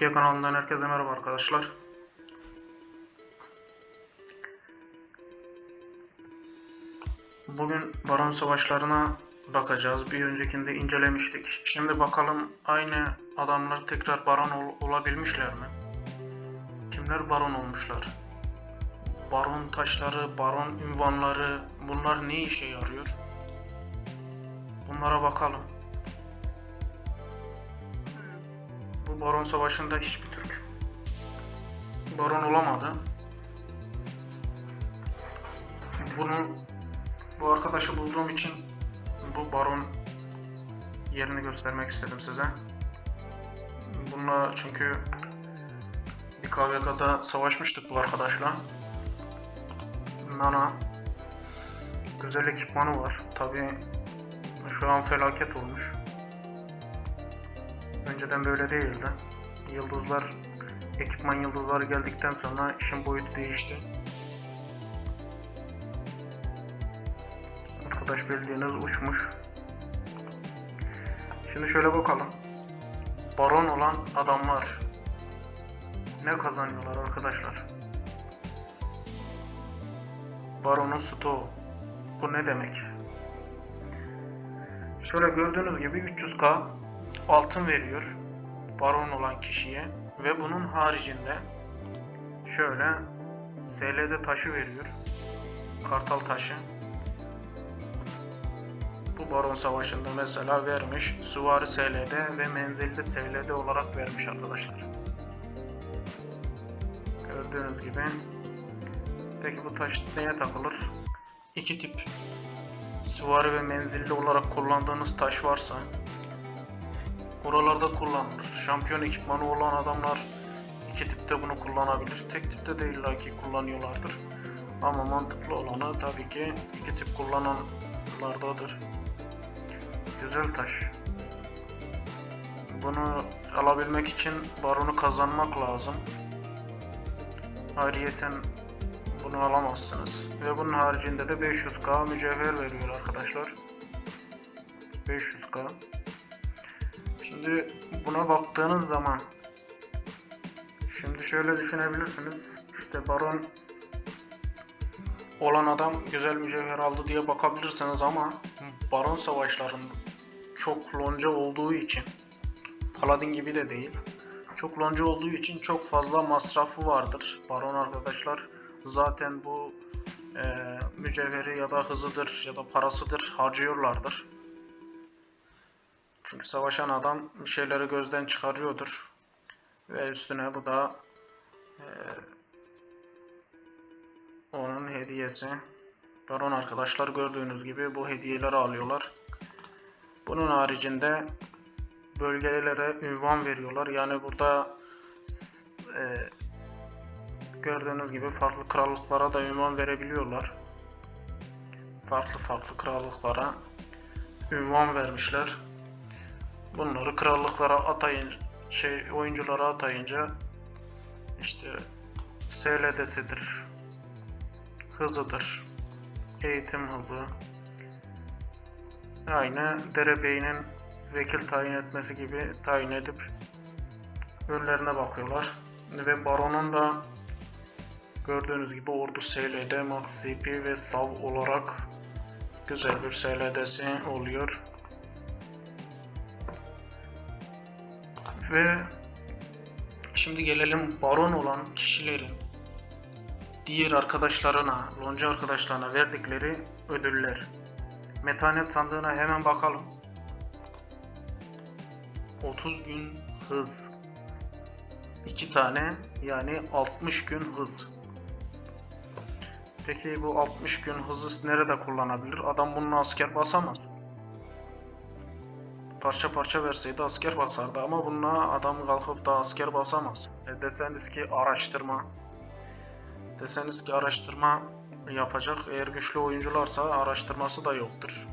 Türkiye kanalından herkese merhaba arkadaşlar. Bugün Baron Savaşlarına bakacağız. Bir öncekinde incelemiştik. Şimdi bakalım aynı adamlar tekrar Baron ol- olabilmişler mi? Kimler Baron olmuşlar? Baron taşları, Baron ünvanları bunlar ne işe yarıyor? Bunlara bakalım. Bu Baron Savaşı'nda hiçbir Türk Baron olamadı. Bunu bu arkadaşı bulduğum için bu Baron yerini göstermek istedim size. Bununla çünkü bir KVK'da savaşmıştık bu arkadaşla. Nana güzel ekipmanı var. Tabi şu an felaket olmuş. Önceden böyle değildi. Yıldızlar, ekipman yıldızları geldikten sonra işin boyutu değişti. Arkadaş bildiğiniz uçmuş. Şimdi şöyle bakalım. Baron olan adamlar ne kazanıyorlar arkadaşlar? Baronun stoğu. Bu ne demek? Şöyle gördüğünüz gibi 300k altın veriyor baron olan kişiye ve bunun haricinde şöyle SLD taşı veriyor. Kartal taşı. Bu baron savaşında mesela vermiş. Süvari SLD ve menzilli SLD olarak vermiş arkadaşlar. Gördüğünüz gibi. Peki bu taş neye takılır? İki tip süvari ve menzilli olarak kullandığınız taş varsa Oralarda kullanılır. Şampiyon ekipmanı olan adamlar iki tipte bunu kullanabilir. Tek tipte de illaki kullanıyorlardır. Ama mantıklı olanı tabii ki iki tip kullananlardadır. Güzel taş. Bunu alabilmek için baronu kazanmak lazım. Ayrıyeten bunu alamazsınız. Ve bunun haricinde de 500k mücevher veriyor arkadaşlar. 500k. Şimdi buna baktığınız zaman şimdi şöyle düşünebilirsiniz. İşte baron olan adam güzel mücevher aldı diye bakabilirsiniz ama baron savaşlarında çok lonca olduğu için paladin gibi de değil. Çok lonca olduğu için çok fazla masrafı vardır. Baron arkadaşlar zaten bu e, mücevheri ya da hızıdır ya da parasıdır harcıyorlardır. Çünkü savaşan adam bir şeyleri gözden çıkarıyordur. Ve üstüne bu da e, onun hediyesi. Baron arkadaşlar gördüğünüz gibi bu hediyeleri alıyorlar. Bunun haricinde bölgelere ünvan veriyorlar. Yani burada e, gördüğünüz gibi farklı krallıklara da ünvan verebiliyorlar. Farklı farklı krallıklara ünvan vermişler bunları krallıklara atayın şey oyunculara atayınca işte SLD'sidir hızıdır eğitim hızı aynı derebeyinin vekil tayin etmesi gibi tayin edip önlerine bakıyorlar ve baronun da gördüğünüz gibi ordu SLD, Max CP ve SAV olarak güzel bir SLD'si oluyor. Ve şimdi gelelim baron olan kişilerin diğer arkadaşlarına, lonca arkadaşlarına verdikleri ödüller. Metanet sandığına hemen bakalım. 30 gün hız. 2 tane yani 60 gün hız. Peki bu 60 gün hızı nerede kullanabilir? Adam bununla asker basamaz parça parça verseydi asker basardı ama bununla adam kalkıp da asker basamaz. E deseniz ki araştırma deseniz ki araştırma yapacak eğer güçlü oyuncularsa araştırması da yoktur.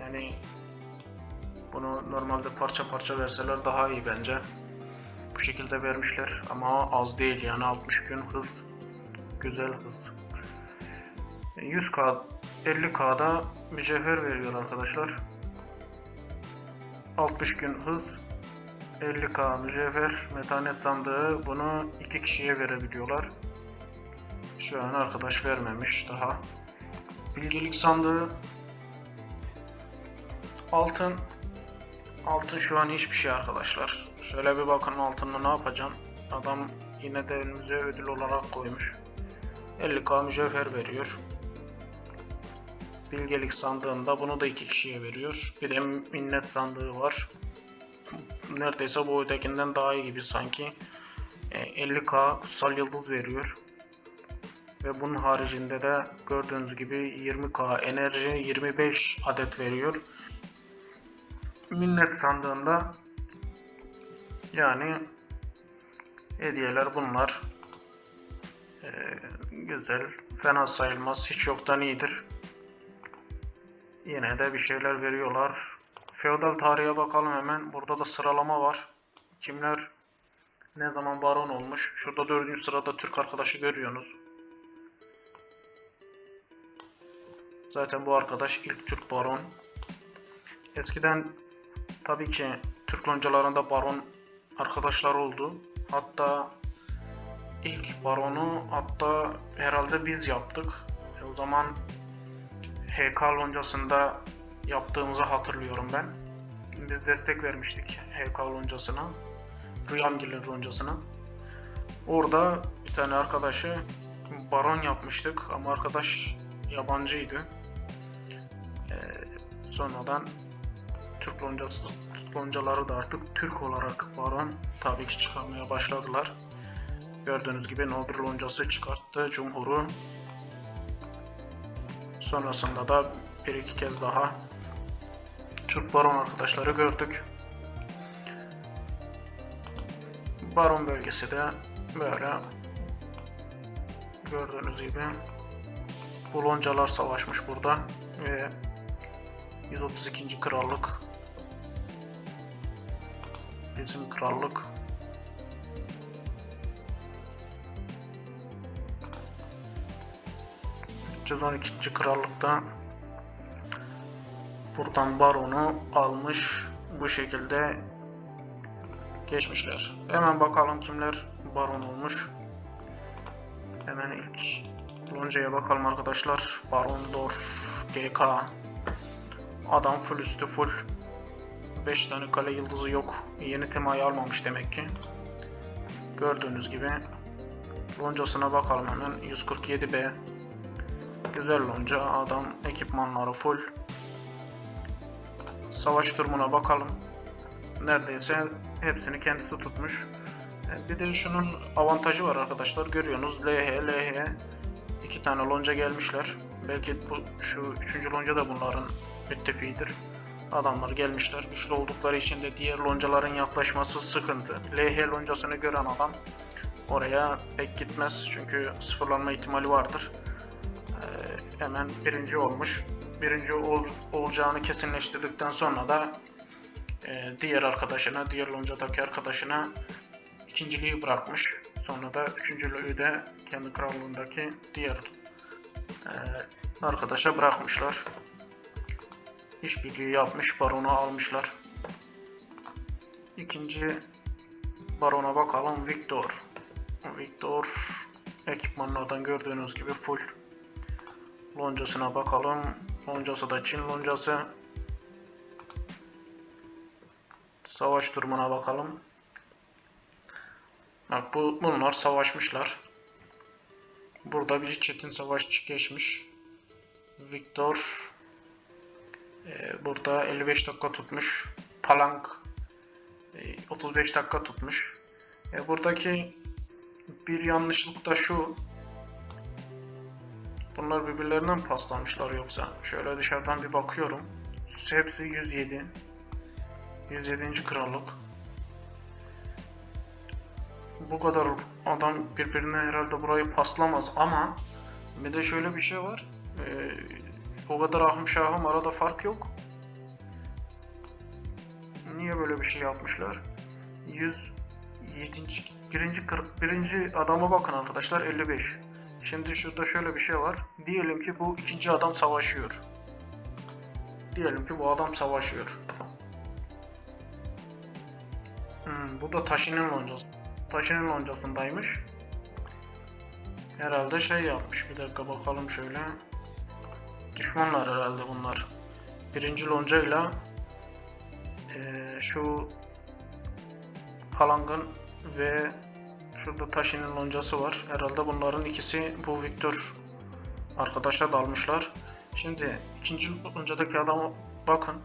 Yani bunu normalde parça parça verseler daha iyi bence. Bu şekilde vermişler ama az değil yani 60 gün hız güzel hız. 100k 50k'da mücevher veriyor arkadaşlar. 60 gün hız 50k mücevher metanet sandığı bunu iki kişiye verebiliyorlar. Şu an arkadaş vermemiş daha. Bilgelik sandığı altın altın şu an hiçbir şey arkadaşlar. Şöyle bir bakın altınla ne yapacağım. Adam yine de önümüze ödül olarak koymuş. 50k mücevher veriyor. Bilgelik sandığında bunu da iki kişiye veriyor. Bir de minnet sandığı var. Neredeyse bu ötekinden daha iyi gibi sanki. E, 50k kutsal yıldız veriyor. Ve bunun haricinde de gördüğünüz gibi 20k enerji 25 adet veriyor. Minnet sandığında yani hediyeler bunlar. E, güzel. Fena sayılmaz. Hiç yoktan iyidir. Yine de bir şeyler veriyorlar. Feodal tarihe bakalım hemen. Burada da sıralama var. Kimler ne zaman baron olmuş. Şurada dördüncü sırada Türk arkadaşı görüyorsunuz. Zaten bu arkadaş ilk Türk baron. Eskiden tabii ki Türk loncalarında baron arkadaşlar oldu. Hatta ilk baronu hatta herhalde biz yaptık. E, o zaman HK loncasında yaptığımızı hatırlıyorum ben. Biz destek vermiştik HK loncasına. Rüyamgil'in loncasına. Orada bir tane arkadaşı baron yapmıştık ama arkadaş yabancıydı. Ee, sonradan Türk loncası, loncaları da artık Türk olarak baron tabii ki çıkarmaya başladılar. Gördüğünüz gibi Nobel loncası çıkarttı Cumhur'u. Sonrasında da bir iki kez daha Türk baron arkadaşları gördük. Baron bölgesi de böyle gördüğünüz gibi bu loncalar savaşmış burada ve 132. krallık bizim krallık ...312. krallıkta... ...buradan baronu almış... ...bu şekilde... ...geçmişler. Hemen bakalım kimler baron olmuş. Hemen ilk... ...loncaya bakalım arkadaşlar. Baron Dor... GK... Adam full üstü full. 5 tane kale yıldızı yok. Yeni temayı almamış demek ki. Gördüğünüz gibi loncasına bakalım hemen 147B. Güzel lonca adam ekipmanları full. Savaş durumuna bakalım. Neredeyse hepsini kendisi tutmuş. E, Bir de şunun avantajı var arkadaşlar. Görüyorsunuz LH, LH iki tane lonca gelmişler. Belki bu şu üçüncü lonca da bunların müttefiğidir. Adamlar gelmişler. Güçlü oldukları için de diğer loncaların yaklaşması sıkıntı. LH loncasını gören adam oraya pek gitmez. Çünkü sıfırlanma ihtimali vardır. Hemen birinci olmuş. Birinci ol, olacağını kesinleştirdikten sonra da e, diğer arkadaşına, diğer loncadaki arkadaşına ikinciliği bırakmış. Sonra da üçüncülüğü de kendi krallığındaki diğer e, arkadaşa bırakmışlar. İşbirliği yapmış, baronu almışlar. İkinci barona bakalım. Victor. Victor ekipmanlardan gördüğünüz gibi full. Loncasına bakalım. Loncası da Çin loncası. Savaş durumuna bakalım. Bak bu bunlar savaşmışlar. Burada bir çetin savaş geçmiş. Victor e, burada 55 dakika tutmuş. Palank e, 35 dakika tutmuş. E, buradaki bir yanlışlık da şu. Bunlar birbirlerinden paslamışlar yoksa? Şöyle dışarıdan bir bakıyorum. Hepsi 107. 107. krallık. Bu kadar adam birbirine herhalde burayı paslamaz ama bir de şöyle bir şey var. Ee, o kadar ahım şahım arada fark yok. Niye böyle bir şey yapmışlar? 107. Birinci, birinci adama bakın arkadaşlar 55. Şimdi şurada şöyle bir şey var. Diyelim ki bu ikinci adam savaşıyor. Diyelim ki bu adam savaşıyor. Hmm, bu da Taşi'nin loncası. Taşi'nin loncasındaymış. Herhalde şey yapmış. Bir dakika bakalım şöyle. Düşmanlar herhalde bunlar. Birinci loncayla eee, şu Halang'ın ve şurada Taşi'nin loncası var. Herhalde bunların ikisi bu Victor arkadaşa dalmışlar. Şimdi ikinci loncadaki adama bakın.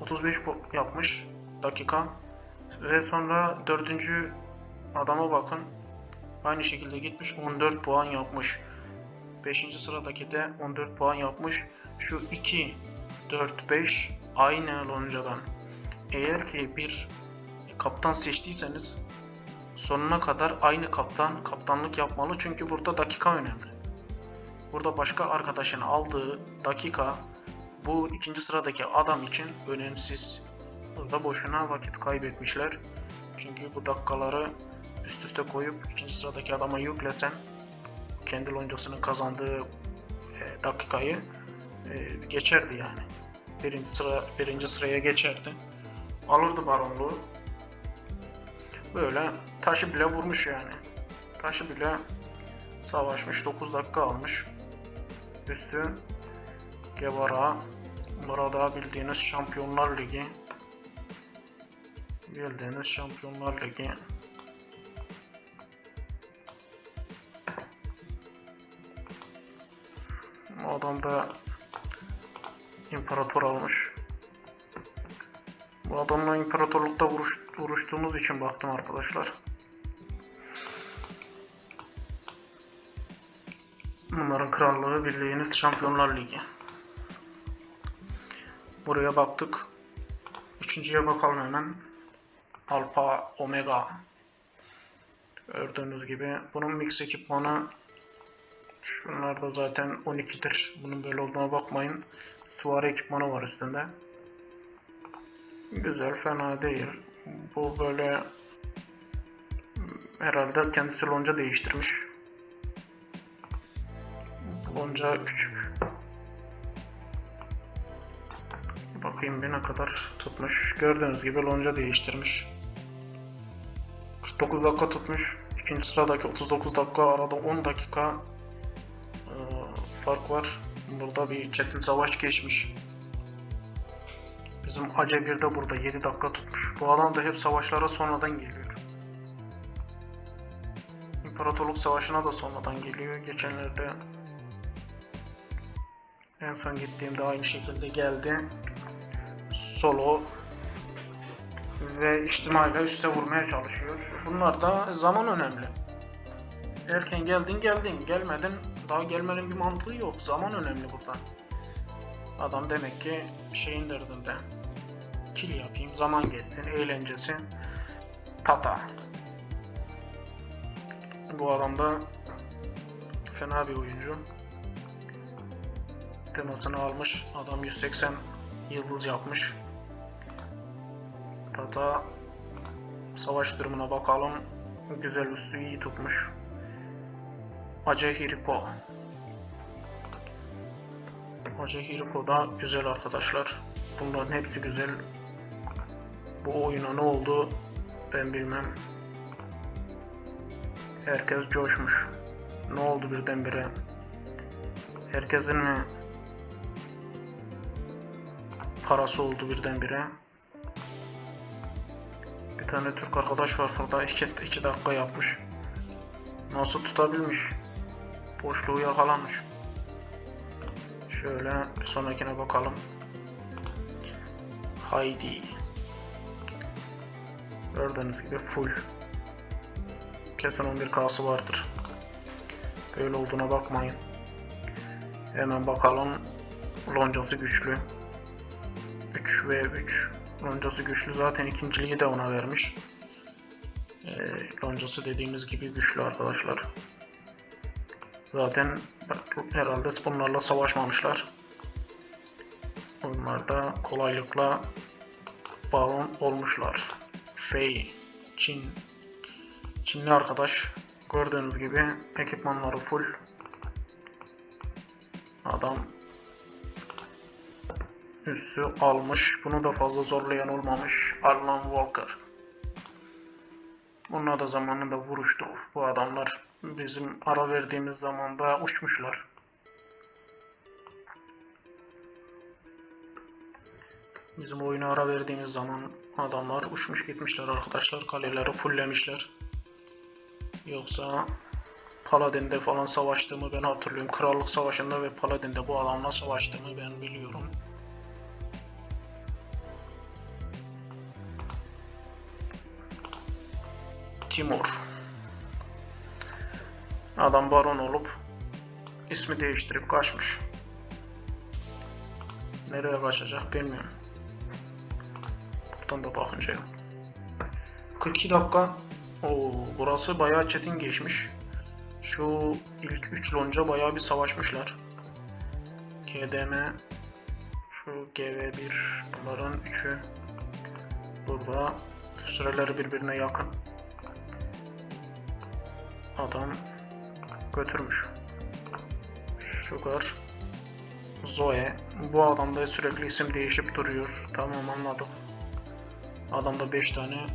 35 bu yapmış dakika. Ve sonra dördüncü adama bakın. Aynı şekilde gitmiş 14 puan yapmış. 5. sıradaki de 14 puan yapmış. Şu 2, 4, 5 aynı loncadan. Eğer ki bir kaptan seçtiyseniz sonuna kadar aynı kaptan kaptanlık yapmalı. Çünkü burada dakika önemli. Burada başka arkadaşın aldığı dakika bu ikinci sıradaki adam için önemsiz. Burada boşuna vakit kaybetmişler. Çünkü bu dakikaları üst üste koyup ikinci sıradaki adama yüklesen kendi loncasının kazandığı e, dakikayı e, geçerdi yani. Birinci sıra birinci sıraya geçerdi. Alırdı baronluğu. Böyle taşı bile vurmuş yani. Taşı bile savaşmış 9 dakika almış. Üstü Guevara burada bildiğiniz Şampiyonlar Ligi bildiğiniz Şampiyonlar Ligi adam da imparator almış. Bu adamla imparatorlukta vuruş, vuruştuğumuz için baktım arkadaşlar. Bunların krallığı bildiğiniz Şampiyonlar Ligi. Buraya baktık. Üçüncüye bakalım hemen. Alfa Omega. Gördüğünüz gibi bunun mix ekipmanı Şunlar da zaten 12'dir. Bunun böyle olduğuna bakmayın. Suvari ekipmanı var üstünde. Güzel, fena değil. Bu böyle herhalde kendisi lonca değiştirmiş. Lonca küçük. Bakayım bir ne kadar tutmuş. Gördüğünüz gibi lonca değiştirmiş. 49 dakika tutmuş. İkinci sıradaki 39 dakika arada 10 dakika e, fark var. Burada bir çetin savaş geçmiş. Bizim Ace 1 de burada 7 dakika tutmuş. Bu adam da hep savaşlara sonradan geliyor. İmparatorluk Savaşı'na da sonradan geliyor. Geçenlerde en son gittiğimde aynı şekilde geldi. Solo ve içtimayla üste vurmaya çalışıyor. Bunlar da zaman önemli. Erken geldin geldin, gelmedin daha gelmenin bir mantığı yok. Zaman önemli burada. Adam demek ki şeyin derdinde. Kill yapayım, zaman geçsin, eğlencesi. Tata. Bu adam da fena bir oyuncu. Temasını almış. Adam 180 yıldız yapmış. Tata savaş durumuna bakalım. Güzel üstü iyi tutmuş. Ace Hiripo. Ace Hiripo da güzel arkadaşlar. Bunların hepsi güzel. Bu oyuna ne oldu ben bilmem. Herkes coşmuş. Ne oldu birdenbire? Herkesin mi parası oldu birdenbire? Bir tane Türk arkadaş var burada 2 dakika yapmış. Nasıl tutabilmiş? Boşluğu yakalamış. Şöyle bir sonrakine bakalım. Haydi. Gördüğünüz gibi full. Kesin 11K'sı vardır. Böyle olduğuna bakmayın. Hemen bakalım. Loncası güçlü. 3 ve 3. Loncası güçlü. Zaten ikinciliği de ona vermiş. E, loncası dediğimiz gibi güçlü arkadaşlar. Zaten herhalde bunlarla savaşmamışlar. Onlar da kolaylıkla baron olmuşlar. Fei, Çin, Çinli arkadaş gördüğünüz gibi ekipmanları full. Adam üssü almış. Bunu da fazla zorlayan olmamış. Alan Walker. Bununla da zamanında vuruştuk. Bu adamlar bizim ara verdiğimiz zamanda uçmuşlar. Bizim oyuna ara verdiğimiz zaman adamlar uçmuş gitmişler arkadaşlar. Kaleleri fulllemişler. Yoksa Paladin'de falan savaştığımı ben hatırlıyorum. Krallık Savaşı'nda ve Paladin'de bu adamla savaştığımı ben biliyorum. Timur. Adam baron olup ismi değiştirip kaçmış. Nereye kaçacak bilmiyorum. Da bakınca yok. 42 dakika. Oo, burası bayağı çetin geçmiş. Şu ilk 3 lonca bayağı bir savaşmışlar. KDM şu GV1 bunların 3'ü burada süreleri birbirine yakın. Adam götürmüş. Sugar Zoe. Bu adam da sürekli isim değişip duruyor. Tamam anladık. Adamda 5 tane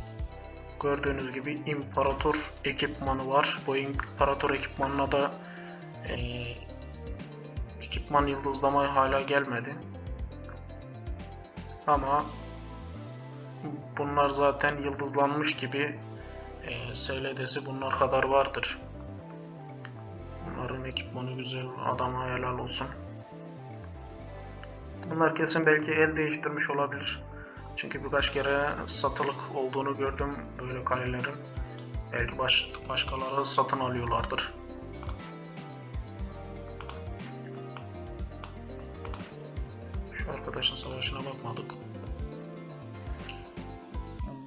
gördüğünüz gibi imparator ekipmanı var. Bu imparator ekipmanına da eee, ekipman yıldızlama hala gelmedi. Ama bunlar zaten yıldızlanmış gibi eee SLD'si bunlar kadar vardır. Bunların ekipmanı güzel. Adama helal olsun. Bunlar kesin belki el değiştirmiş olabilir. Çünkü birkaç kere satılık olduğunu gördüm böyle kalelerin. Belki baş, başkaları satın alıyorlardır. Şu arkadaşın savaşına bakmadık.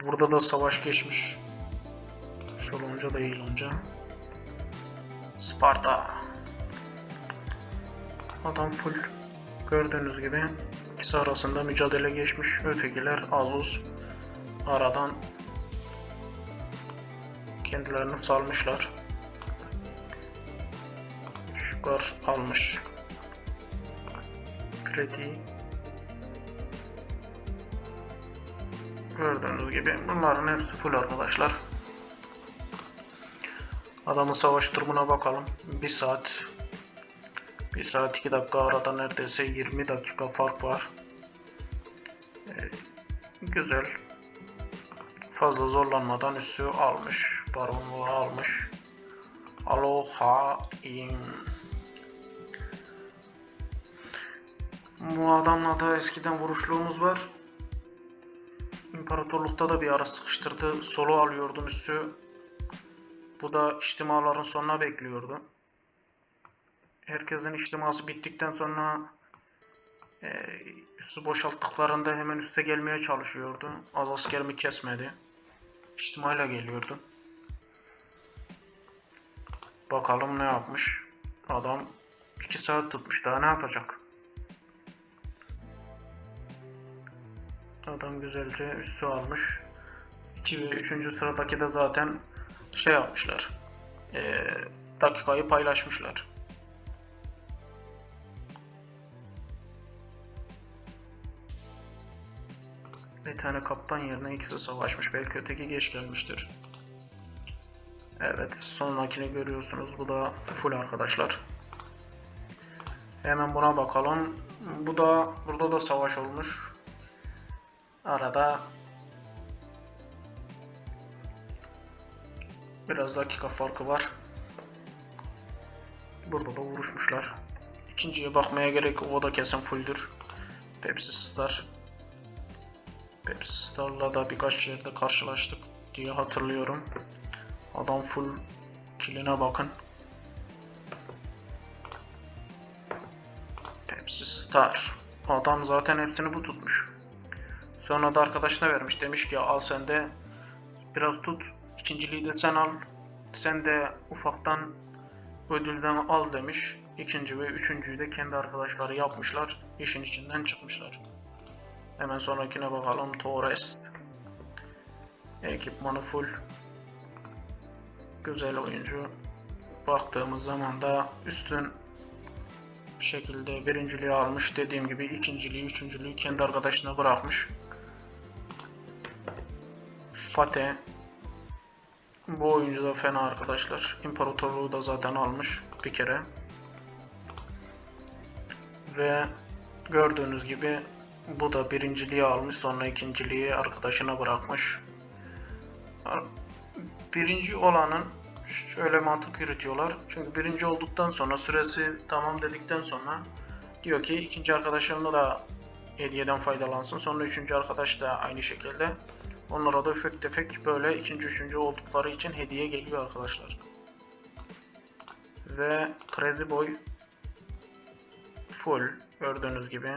Burada da savaş geçmiş. Şu lonca da iyi lonca. Sparta. Adam full. Gördüğünüz gibi ikisi arasında mücadele geçmiş. Ötekiler Azus aradan kendilerini salmışlar. Şukar almış. Pretty Gördüğünüz gibi bunların hepsi full arkadaşlar. Adamın savaş durumuna bakalım. 1 saat 1 saat 2 dakika arada neredeyse 20 dakika fark var. Güzel. Fazla zorlanmadan üssü almış. Baronluğu almış. Aloha in. Bu adamla da eskiden vuruşluğumuz var. İmparatorlukta da bir ara sıkıştırdı. Solo alıyordum üssü. Bu da içtimaların sonuna bekliyordu. Herkesin içtiması bittikten sonra e, üssü boşalttıklarında hemen üste gelmeye çalışıyordu. Az askerimi kesmedi. İçtimayla geliyordu. Bakalım ne yapmış. Adam 2 saat tutmuş daha ne yapacak? Adam güzelce üssü almış. 2 ve 3. sıradaki de zaten şey yapmışlar. E, dakikayı paylaşmışlar. Bir tane kaptan yerine ikisi savaşmış. Belki öteki geç gelmiştir. Evet, sonrakini görüyorsunuz. Bu da full arkadaşlar. Hemen buna bakalım. Bu da burada da savaş olmuş. Arada biraz dakika farkı var. Burada da vuruşmuşlar. İkinciye bakmaya gerek yok. O da kesin fulldür. Pepsi Star. Pepsi Star'la da birkaç yerde karşılaştık diye hatırlıyorum. Adam full killine bakın. Pepsi Star. Adam zaten hepsini bu tutmuş. Sonra da arkadaşına vermiş. Demiş ki al sen de biraz tut. İkinciliği de sen al. Sen de ufaktan ödülden al demiş. İkinci ve üçüncüyü de kendi arkadaşları yapmışlar. İşin içinden çıkmışlar. Hemen sonrakine bakalım. Torres. Ekipmanı full. Güzel oyuncu. Baktığımız zaman da üstün bir şekilde birinciliği almış. Dediğim gibi ikinciliği, üçüncülüğü kendi arkadaşına bırakmış. Fate Bu oyuncu da fena arkadaşlar. İmparatorluğu da zaten almış bir kere. Ve gördüğünüz gibi bu da birinciliği almış sonra ikinciliği arkadaşına bırakmış. Birinci olanın şöyle mantık yürütüyorlar. Çünkü birinci olduktan sonra süresi tamam dedikten sonra diyor ki ikinci arkadaşlarına da hediyeden faydalansın. Sonra üçüncü arkadaş da aynı şekilde. Onlara da ufak tefek böyle ikinci üçüncü oldukları için hediye geliyor arkadaşlar. Ve Crazy Boy full gördüğünüz gibi.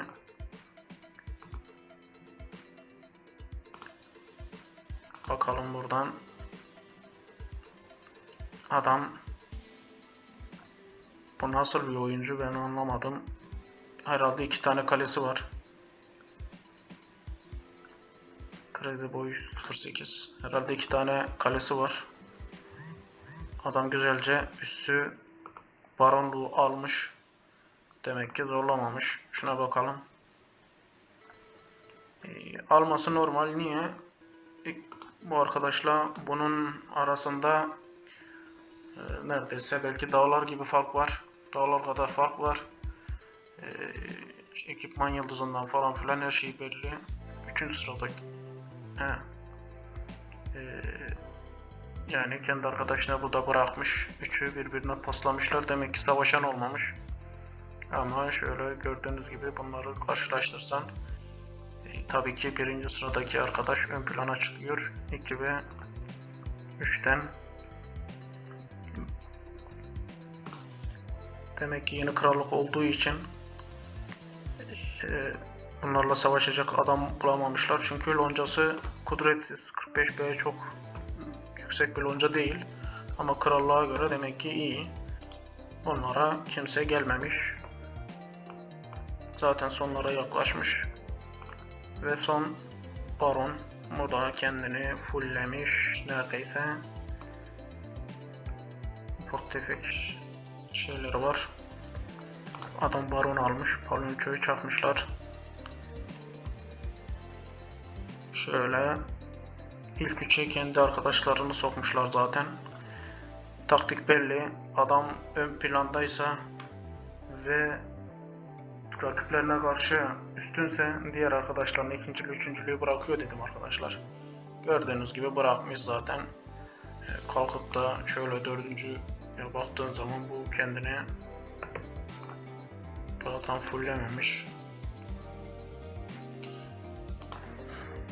Bakalım buradan. Adam bu nasıl bir oyuncu ben anlamadım. Herhalde iki tane kalesi var. Crazy Boy 08. Herhalde iki tane kalesi var. Adam güzelce üstü baronluğu almış. Demek ki zorlamamış. Şuna bakalım. Ee, alması normal. Niye? Bu arkadaşla bunun arasında e, neredeyse belki dağlar gibi fark var. Dağlar kadar fark var. Ee, ekipman yıldızından falan filan her şey belli. Üçüncü sıradaki. Ee, yani kendi arkadaşına bu da bırakmış. Üçü birbirine paslamışlar. Demek ki savaşan olmamış. Ama şöyle gördüğünüz gibi bunları karşılaştırsan e, tabii ki birinci sıradaki arkadaş ön plana çıkıyor. 2 ve 3'ten demek ki yeni krallık olduğu için e, bunlarla savaşacak adam bulamamışlar. Çünkü loncası kudretsiz. 45B çok yüksek bir lonca değil. Ama krallığa göre demek ki iyi. Onlara kimse gelmemiş. Zaten sonlara yaklaşmış. Ve son baron. O da kendini fulllemiş neredeyse. Ufak tefek şeyleri var. Adam baron almış. Palonçoyu çakmışlar. Şöyle ilk üçe kendi arkadaşlarını sokmuşlar zaten. Taktik belli. Adam ön plandaysa ve rakiplerine karşı üstünse diğer arkadaşlarına ikinciliği, üçüncülüğü bırakıyor dedim arkadaşlar. Gördüğünüz gibi bırakmış zaten. E, Kalkıp da şöyle dördüncüye baktığın zaman bu kendini daha tam fulllememiş.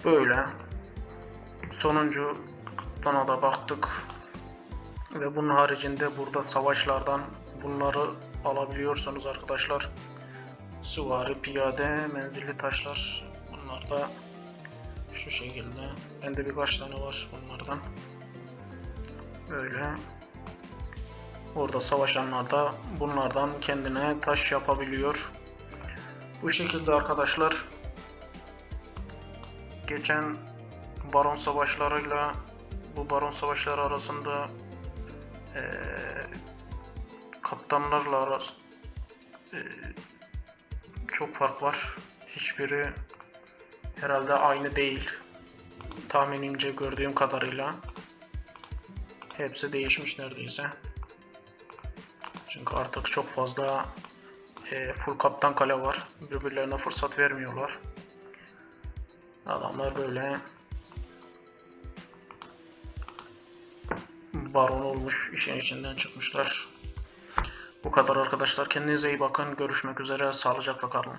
Böyle. Sonuncu tana da baktık. Ve bunun haricinde burada savaşlardan bunları alabiliyorsunuz arkadaşlar. Süvari, piyade, menzilli taşlar. Bunlar da şu şekilde. Bende birkaç tane var bunlardan. Böyle. Orada savaşanlar da bunlardan kendine taş yapabiliyor. Bu şekilde arkadaşlar. Geçen baron savaşlarıyla bu baron savaşları arasında eee kaptanlarla arası eee, çok fark var. Hiçbiri herhalde aynı değil. Tahminimce gördüğüm kadarıyla hepsi değişmiş neredeyse. Çünkü artık çok fazla eee, full kaptan kale var. Birbirlerine fırsat vermiyorlar. Adamlar böyle baron olmuş, işin içinden çıkmışlar. Bu kadar arkadaşlar. Kendinize iyi bakın. Görüşmek üzere. Sağlıcakla kalın.